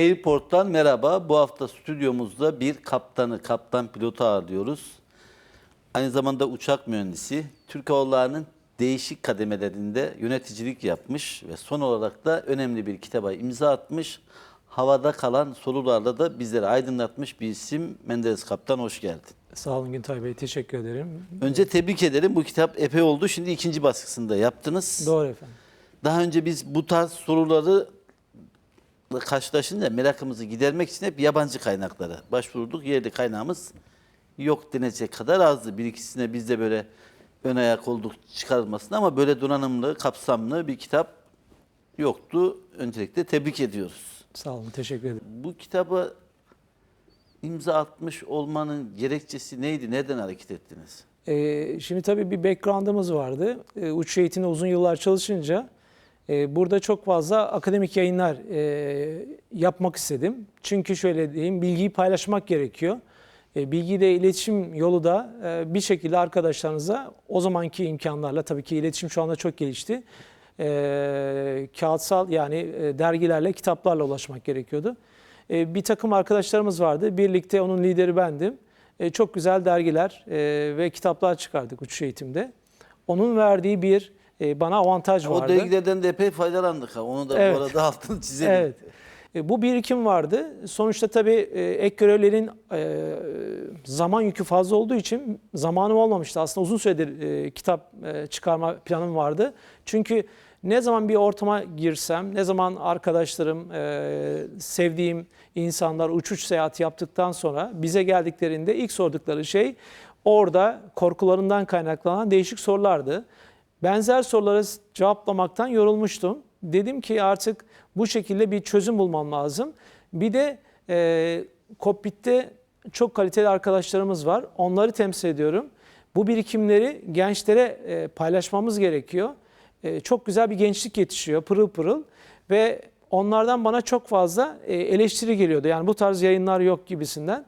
Airport'tan merhaba. Bu hafta stüdyomuzda bir kaptanı, kaptan pilotu ağırlıyoruz. Aynı zamanda uçak mühendisi. Türk Hava Yolları'nın değişik kademelerinde yöneticilik yapmış ve son olarak da önemli bir kitaba imza atmış. Havada kalan sorularla da bizleri aydınlatmış bir isim. Menderes Kaptan hoş geldin. Sağ olun Güntay Bey, teşekkür ederim. Önce tebrik ederim. Bu kitap epey oldu. Şimdi ikinci baskısında yaptınız. Doğru efendim. Daha önce biz bu tarz soruları karşılaşınca merakımızı gidermek için hep yabancı kaynaklara başvurduk. Yerli kaynağımız yok denecek kadar azdı. Bir ikisine biz de böyle ön ayak olduk çıkarılmasına ama böyle donanımlı, kapsamlı bir kitap yoktu. Öncelikle tebrik ediyoruz. Sağ olun, teşekkür ederim. Bu kitaba imza atmış olmanın gerekçesi neydi? Neden hareket ettiniz? Ee, şimdi tabii bir background'ımız vardı. Ee, uçuş eğitiminde uzun yıllar çalışınca burada çok fazla akademik yayınlar e, yapmak istedim. Çünkü şöyle diyeyim, bilgiyi paylaşmak gerekiyor. E, bilgiyi de iletişim yolu da e, bir şekilde arkadaşlarınıza o zamanki imkanlarla, tabii ki iletişim şu anda çok gelişti. Kağıtsal yani dergilerle, kitaplarla ulaşmak gerekiyordu. Bir takım arkadaşlarımız vardı. Birlikte onun lideri bendim. Çok güzel dergiler ve kitaplar çıkardık uçuş eğitimde. Onun verdiği bir e, bana avantaj O vardı. dergilerden de epey faydalandık. Ha. Onu da Evet. bu arada altını çizelim. Evet. E, Bu birikim vardı. Sonuçta tabii e, ek görevlerin e, zaman yükü fazla olduğu için zamanım olmamıştı. Aslında uzun süredir e, kitap e, çıkarma planım vardı. Çünkü ne zaman bir ortama girsem, ne zaman arkadaşlarım, e, sevdiğim insanlar uçuş seyahati yaptıktan sonra bize geldiklerinde ilk sordukları şey orada korkularından kaynaklanan değişik sorulardı. Benzer soruları cevaplamaktan yorulmuştum. Dedim ki artık bu şekilde bir çözüm bulmam lazım. Bir de e, kokpitte çok kaliteli arkadaşlarımız var. Onları temsil ediyorum. Bu birikimleri gençlere e, paylaşmamız gerekiyor. E, çok güzel bir gençlik yetişiyor pırıl pırıl ve onlardan bana çok fazla e, eleştiri geliyordu. Yani bu tarz yayınlar yok gibisinden.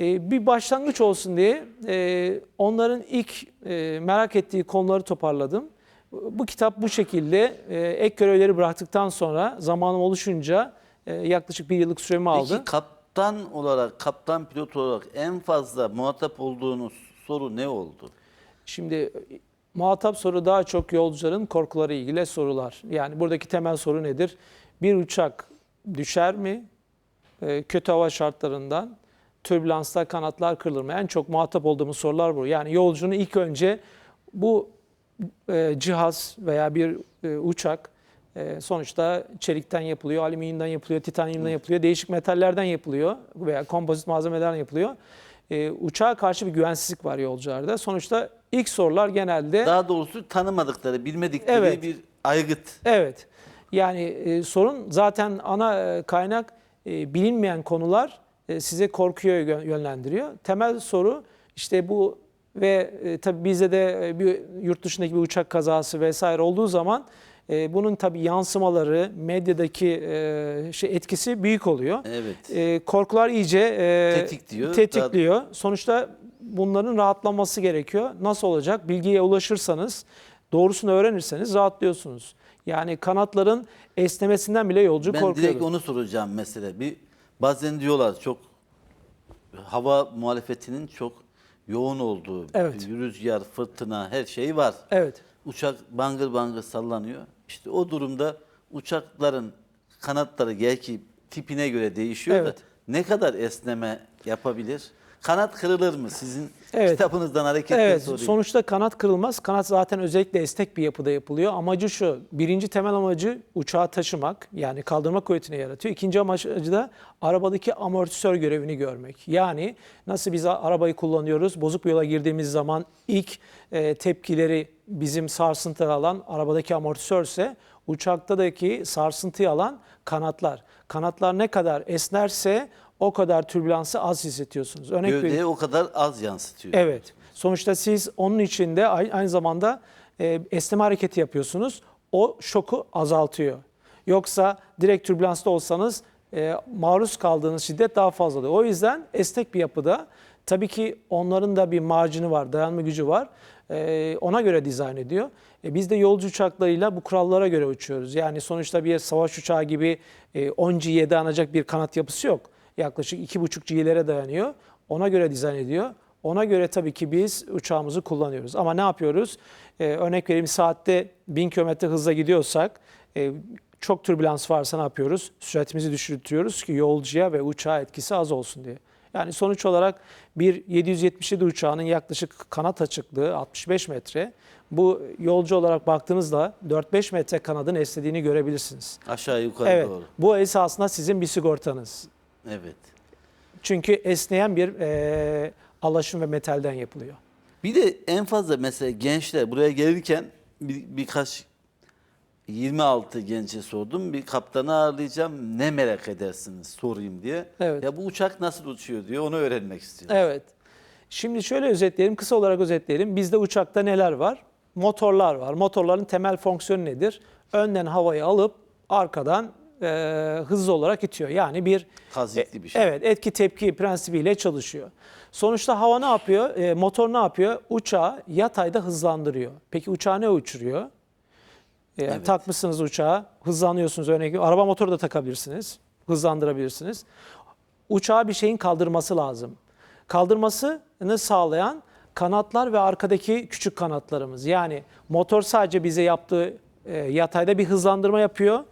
E, bir başlangıç olsun diye e, onların ilk e, merak ettiği konuları toparladım. Bu kitap bu şekilde e, ek görevleri bıraktıktan sonra zamanım oluşunca e, yaklaşık bir yıllık süremi aldı. Peki kaptan olarak, kaptan pilot olarak en fazla muhatap olduğunuz soru ne oldu? Şimdi muhatap soru daha çok yolcuların korkuları ilgili sorular. Yani buradaki temel soru nedir? Bir uçak düşer mi? E, kötü hava şartlarından türbülansta kanatlar kırılır mı? En çok muhatap olduğumuz sorular bu. Yani yolcunun ilk önce bu e, cihaz veya bir e, uçak e, sonuçta çelikten yapılıyor, alüminyumdan yapılıyor, titanyumdan yapılıyor, değişik metallerden yapılıyor veya kompozit malzemelerden yapılıyor. E, uçağa karşı bir güvensizlik var yolcularda. Sonuçta ilk sorular genelde Daha doğrusu tanımadıkları, bilmedikleri Evet. bir aygıt. Evet. Yani e, sorun zaten ana e, kaynak e, bilinmeyen konular size korkuya yö- yönlendiriyor. Temel soru işte bu ve e, tabii bizde de e, bir yurt dışındaki bir uçak kazası vesaire olduğu zaman e, bunun tabii yansımaları, medyadaki e, şey etkisi büyük oluyor. Evet. E, korkular iyice e, Tetikliyor. tetikliyor. Sonuçta bunların rahatlaması gerekiyor. Nasıl olacak? Bilgiye ulaşırsanız, doğrusunu öğrenirseniz rahatlıyorsunuz. Yani kanatların esnemesinden bile yolcu Ben korkuyor. direkt onu soracağım mesela. Bir bazen diyorlar çok hava muhalefetinin çok yoğun olduğu, Evet. rüzgar, fırtına her şey var. Evet. Uçak bangır bangır sallanıyor. İşte o durumda uçakların kanatları belki tipine göre değişiyor Evet. da ne kadar esneme yapabilir? Kanat kırılır mı? Sizin Evet. kitabınızdan hareketle Evet, sorayım. sonuçta kanat kırılmaz. Kanat zaten özellikle esnek bir yapıda yapılıyor. Amacı şu, birinci temel amacı uçağı taşımak, yani kaldırma kuvvetini yaratıyor. İkinci amacı da arabadaki amortisör görevini görmek. Yani nasıl biz arabayı kullanıyoruz, bozuk bir yola girdiğimiz zaman ilk e, tepkileri bizim sarsıntı alan arabadaki amortisörse, uçaktaki sarsıntıyı alan kanatlar. Kanatlar ne kadar esnerse o kadar türbülansı az hissediyorsunuz. Örnek. Gövdeye o kadar az yansıtıyor. Evet. Sonuçta siz onun içinde ay- aynı zamanda e, esneme hareketi yapıyorsunuz. O şoku azaltıyor. Yoksa direkt türbülansta olsanız e, maruz kaldığınız şiddet daha fazla oluyor. O yüzden esnek bir yapıda tabii ki onların da bir marjını var, dayanma gücü var. E, ona göre dizayn ediyor. E, biz de yolcu uçaklarıyla bu kurallara göre uçuyoruz. Yani sonuçta bir savaş uçağı gibi e, 10 G'ye dayanacak bir kanat yapısı yok. Yaklaşık 2,5 G'lere dayanıyor. Ona göre dizayn ediyor. Ona göre tabii ki biz uçağımızı kullanıyoruz. Ama ne yapıyoruz? Ee, örnek vereyim saatte 1000 km hızla gidiyorsak e, çok türbülans varsa ne yapıyoruz? Süratimizi düşürtüyoruz ki yolcuya ve uçağa etkisi az olsun diye. Yani sonuç olarak bir 777 uçağının yaklaşık kanat açıklığı 65 metre. Bu yolcu olarak baktığınızda 4-5 metre kanadın esnediğini görebilirsiniz. Aşağı yukarı Evet. doğru. Bu esasında sizin bir sigortanız. Evet. Çünkü esneyen bir e, alaşım ve metalden yapılıyor. Bir de en fazla mesela gençler buraya gelirken bir, birkaç 26 gence sordum. Bir kaptanı ağırlayacağım. Ne merak edersiniz sorayım diye. Evet. Ya bu uçak nasıl uçuyor diyor. Onu öğrenmek istiyorum. Evet. Şimdi şöyle özetleyelim, kısa olarak özetleyelim. Bizde uçakta neler var? Motorlar var. Motorların temel fonksiyonu nedir? Önden havayı alıp arkadan e, hızlı olarak itiyor. Yani bir Tazikli bir şey. Evet, etki tepki prensibiyle çalışıyor. Sonuçta hava ne yapıyor? E, motor ne yapıyor? Uçağı yatayda hızlandırıyor. Peki uçağı ne uçuruyor? E, Evet. Takmışsınız uçağı, hızlanıyorsunuz. Veriyorum, araba motoru da takabilirsiniz, hızlandırabilirsiniz. Uçağı bir şeyin kaldırması lazım. Kaldırmasını sağlayan kanatlar ve arkadaki küçük kanatlarımız. Yani motor sadece bize yaptığı e, yatayda bir hızlandırma yapıyor.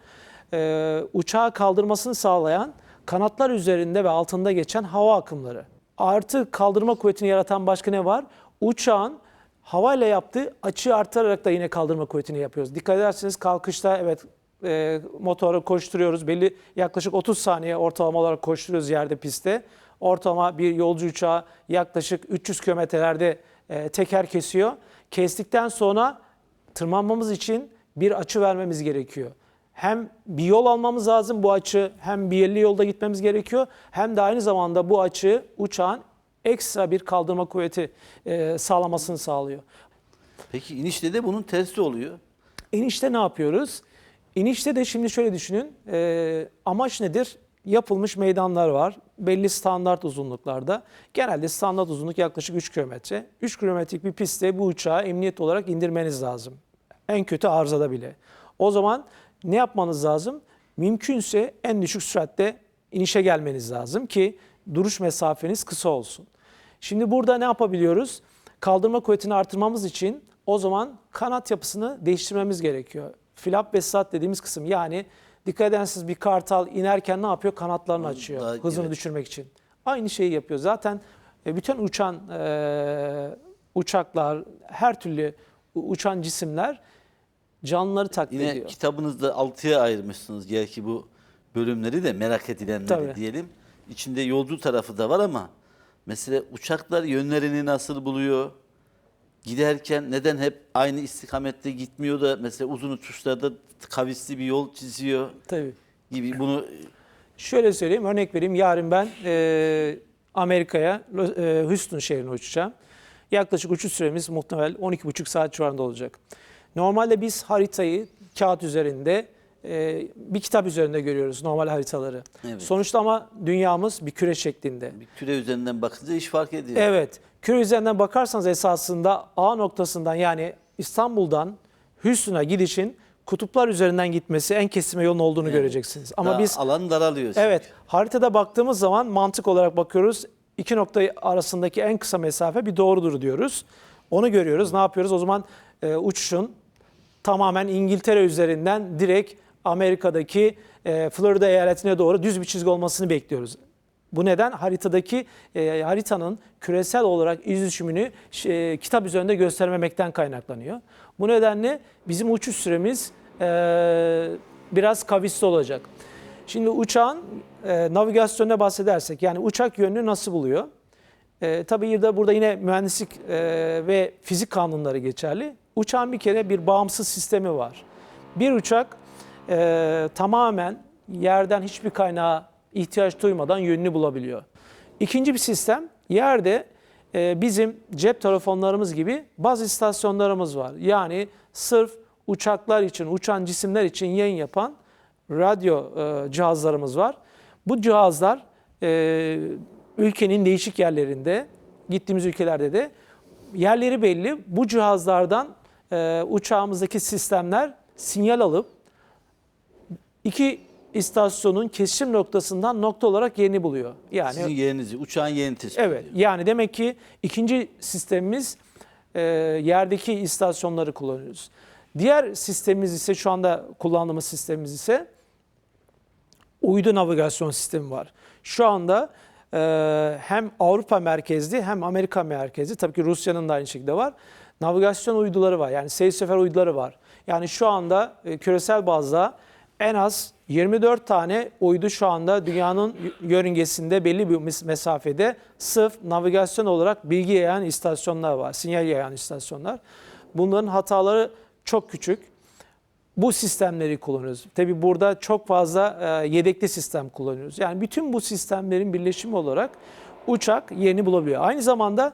E, uçağı kaldırmasını sağlayan kanatlar üzerinde ve altında geçen hava akımları. Artı kaldırma kuvvetini yaratan başka ne var? Uçağın havayla yaptığı açıyı artırarak da yine kaldırma kuvvetini yapıyoruz. Dikkat ederseniz kalkışta evet e, motoru koşturuyoruz. Belli yaklaşık 30 saniye ortalama olarak koşturuyoruz yerde pistte. Ortalama bir yolcu uçağı yaklaşık 300 kilometrelerde e, teker kesiyor. Kestikten sonra tırmanmamız için bir açı vermemiz gerekiyor. Hem bir yol almamız lazım bu açı hem belli yolda gitmemiz gerekiyor hem de aynı zamanda bu açı uçağın ekstra bir kaldırma kuvveti e, sağlamasını sağlıyor. Peki inişte de bunun tersi oluyor. İnişte ne yapıyoruz? İnişte de şimdi şöyle düşünün. e, amaç nedir? Yapılmış meydanlar var. Belli standart uzunluklarda. Genelde standart uzunluk yaklaşık 3 kilometre. 3 kilometrelik bir pistte bu uçağı emniyet olarak indirmeniz lazım. En kötü arızada bile. O zaman ne yapmanız lazım? Mümkünse en düşük süratte inişe gelmeniz lazım ki duruş mesafeniz kısa olsun. Şimdi burada ne yapabiliyoruz? Kaldırma kuvvetini artırmamız için o zaman kanat yapısını değiştirmemiz gerekiyor. Flap ve slat dediğimiz kısım yani dikkat ederseniz bir kartal inerken ne yapıyor? Kanatlarını açıyor daha- hızını evet. düşürmek için. Aynı şeyi yapıyor. Zaten e, bütün uçan e, uçaklar, her türlü uçan cisimler canlıları taklit Yine ediyor. kitabınızda altıya ayırmışsınız. Gerçi bu bölümleri de merak edilenleri Tabii. diyelim. İçinde yolcu tarafı da var ama mesela uçaklar yönlerini nasıl buluyor? Giderken neden hep aynı istikamette gitmiyor da mesela uzun uçuşlarda kavisli bir yol çiziyor Tabii. gibi bunu Şöyle söyleyeyim, örnek vereyim. Yarın ben e, Amerika'ya, e, Houston şehrine uçacağım. Yaklaşık uçuş süremiz muhtemel 12,5 saat civarında olacak. Normalde biz haritayı kağıt üzerinde, e, bir kitap üzerinde görüyoruz normal haritaları. Evet. Sonuçta ama dünyamız bir küre şeklinde. bir küre üzerinden bakınca iş fark ediyor. Evet. Küre üzerinden bakarsanız esasında A noktasından yani İstanbul'dan Houston'a gidişin kutuplar üzerinden gitmesi en kesime yolun olduğunu göreceksiniz. Ama Daha biz alan daralıyor. Evet, haritada baktığımız zaman mantık olarak bakıyoruz. İki nokta arasındaki en kısa mesafe bir doğrudur diyoruz. Onu görüyoruz. Ne yapıyoruz? O zaman e, uçuşun tamamen İngiltere üzerinden direkt Amerika'daki e, Florida eyaletine doğru düz bir çizgi olmasını bekliyoruz. Bu neden? Haritadaki e, haritanın küresel olarak iz düşümünü e, kitap üzerinde göstermemekten kaynaklanıyor. Bu nedenle bizim uçuş süremiz e, biraz kavisli olacak. Şimdi uçağın e, navigasyonuna bahsedersek yani uçak yönünü nasıl buluyor? E, tabii burada yine mühendislik e, ve fizik kanunları geçerli. Uçağın bir kere bir bağımsız sistemi var. Bir uçak e, tamamen yerden hiçbir kaynağa ihtiyaç duymadan yönünü bulabiliyor. İkinci bir sistem yerde e, bizim cep telefonlarımız gibi baz istasyonlarımız var. Yani sırf uçaklar için, uçan cisimler için yayın yapan radyo e, cihazlarımız var. Bu cihazlar e, ülkenin değişik yerlerinde, gittiğimiz ülkelerde de yerleri belli. Bu cihazlardan e, uçağımızdaki sistemler sinyal alıp iki istasyonun kesişim noktasından nokta olarak yerini buluyor. Yani Sizin yerinizi, uçağın yerini tespit Evet. ediyor. Yani demek ki ikinci sistemimiz e, yerdeki istasyonları kullanıyoruz. Diğer sistemimiz ise şu anda kullandığımız sistemimiz ise uydu navigasyon sistemi var. Şu anda e, hem Avrupa merkezli hem Amerika merkezli tabii ki Rusya'nın da aynı şekilde var. Navigasyon uyduları var. Yani seyir sefer uyduları var. Yani şu anda e, küresel bazda en az 24 tane uydu şu anda dünyanın yörüngesinde belli bir mes- mesafede sırf navigasyon olarak bilgi yayan istasyonlar var. Sinyal yayan istasyonlar. Bunların hataları çok küçük bu sistemleri kullanıyoruz. Tabi burada çok fazla e, yedekli sistem kullanıyoruz. Yani bütün bu sistemlerin birleşimi olarak uçak yerini bulabiliyor. Aynı zamanda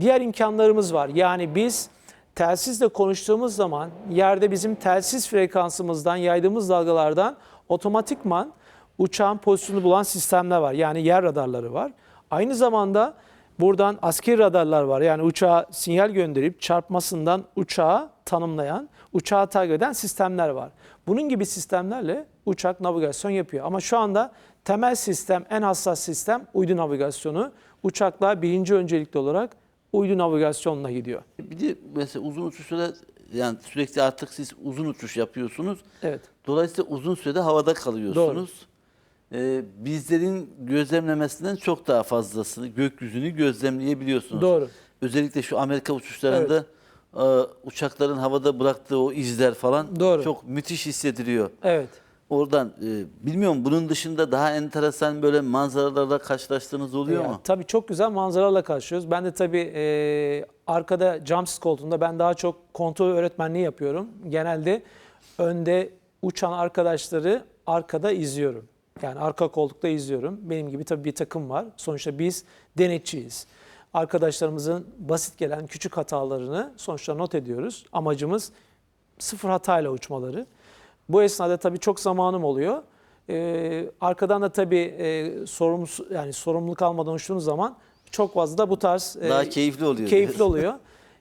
diğer imkanlarımız var. Yani biz telsizle konuştuğumuz zaman yerde bizim telsiz frekansımızdan yaydığımız dalgalardan otomatikman uçağın pozisyonunu bulan sistemler var. Yani yer radarları var. Aynı zamanda buradan askeri radarlar var. Yani uçağa sinyal gönderip çarpmasından uçağı tanımlayan, uçağı takip eden sistemler var. Bunun gibi sistemlerle uçak navigasyon yapıyor. Ama şu anda temel sistem, en hassas sistem uydu navigasyonu. Uçaklar birinci öncelikli olarak uydu navigasyonla gidiyor. Bir de mesela uzun uçuşlara yani sürekli artık siz uzun uçuş yapıyorsunuz. Evet. Dolayısıyla uzun sürede havada kalıyorsunuz. Ee, bizlerin gözlemlemesinden çok daha fazlasını, gökyüzünü gözlemleyebiliyorsunuz. Doğru. Özellikle şu Amerika uçuşlarında e, uçakların havada bıraktığı o izler falan Doğru. çok müthiş hissediliyor. Evet. Oradan e, bilmiyorum bunun dışında daha enteresan böyle manzaralarla karşılaştığınız oluyor Ya, mu? Tabii çok güzel manzaralarla karşılıyoruz. Ben de tabii e, arkada jumpseat koltuğunda ben daha çok kontrol öğretmenliği yapıyorum. Genelde önde uçan arkadaşları arkada izliyorum. Yani arka koltukta izliyorum. Benim gibi tabii bir takım var. Sonuçta biz denetçiyiz. Arkadaşlarımızın basit gelen küçük hatalarını sonuçta not ediyoruz. Amacımız sıfır hatayla uçmaları. Bu esnada tabii çok zamanım oluyor. Ee, arkadan da tabii e, sorumlus, yani sorumluluk almadan uçtuğunuz zaman çok fazla da bu tarz e, Daha keyifli oluyor. keyifli oluyor.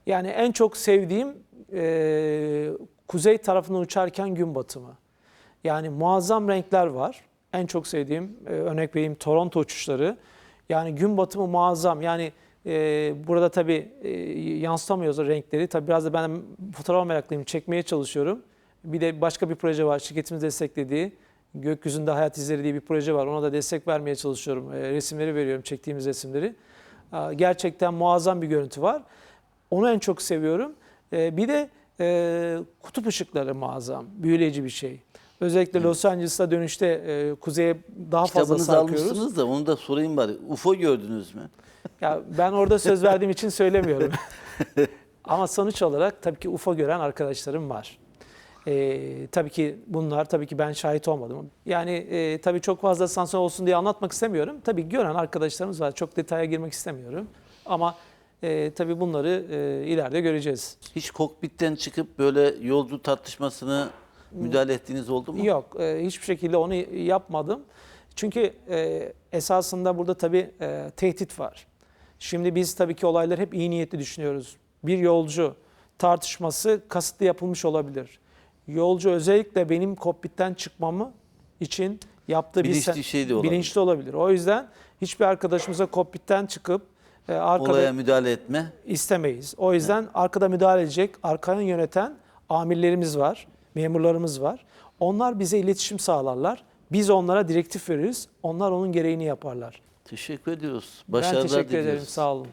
Yani en çok sevdiğim e, kuzey tarafından uçarken gün batımı. Yani muazzam renkler var. En çok sevdiğim e, örnek vereyim Toronto uçuşları. Yani gün batımı muazzam. Yani e, burada tabii e, yansıtamıyoruz o renkleri. Tabii biraz da ben fotoğraf meraklıyım. Çekmeye çalışıyorum. Bir de başka bir proje var. Şirketimiz desteklediği. Gökyüzünde Hayat İzleri diye bir proje var. Ona da destek vermeye çalışıyorum. E, resimleri veriyorum, çektiğimiz resimleri. Aa, Gerçekten muazzam bir görüntü var. Onu en çok seviyorum. E, bir de e, kutup ışıkları muazzam, büyüleyici bir şey. Özellikle Los Angeles'ta dönüşte e, kuzeye daha fazla sarkıyoruz. almışsınız da onu da sorayım bari. UFO gördünüz mü? Ya ben orada söz verdiğim için söylemiyorum. Ama sonuç olarak tabii ki UFO gören arkadaşlarım var. Ee, tabii ki bunlar tabii ki ben şahit olmadım. Yani e, tabii çok fazla sansür olsun diye anlatmak istemiyorum. Tabii gören arkadaşlarımız var. Çok detaya girmek istemiyorum. Ama e, tabii bunları e, ileride göreceğiz. Hiç kokpitten çıkıp böyle yolcu tartışmasını müdahale ettiğiniz oldu mu? Yok, e, hiçbir şekilde onu yapmadım. Çünkü e, esasında burada tabii e, tehdit var. Şimdi biz tabii ki olayları hep iyi niyetli düşünüyoruz. Bir yolcu tartışması kasıtlı yapılmış olabilir. Yolcu özellikle benim kokpitten çıkmamı için yaptığı Bilinçli bir şey de olabilir. bilinçli olabilir. O yüzden hiçbir arkadaşımıza kokpitten çıkıp e, arkada Olaya müdahale etme. istemeyiz. O yüzden arkada müdahale edecek, arkanı yöneten amirlerimiz var, memurlarımız var. Onlar bize iletişim sağlarlar. Biz onlara direktif veririz. Onlar onun gereğini yaparlar. Teşekkür ediyoruz. ben Başarılar teşekkür diliyoruz. ederim. Sağ olun.